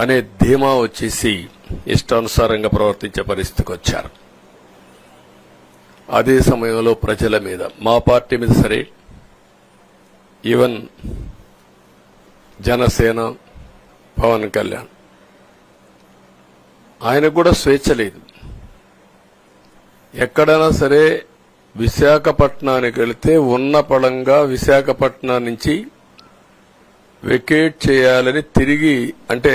అనే ధీమా వచ్చేసి ఇష్టానుసారంగా ప్రవర్తించే పరిస్థితికి వచ్చారు. అదే సమయంలో ప్రజల మీద మా పార్టీ మీద సరే ఈవెన్ జనసేన పవన్ కళ్యాణ్ ఆయనకు కూడా స్వేచ్ఛ లేదు. ఎక్కడైనా సరే విశాఖపట్నానికి వెళితే ఉన్న పడంగా విశాఖపట్నం నుంచి వెకేట్ చేయాలని తిరిగి అంటే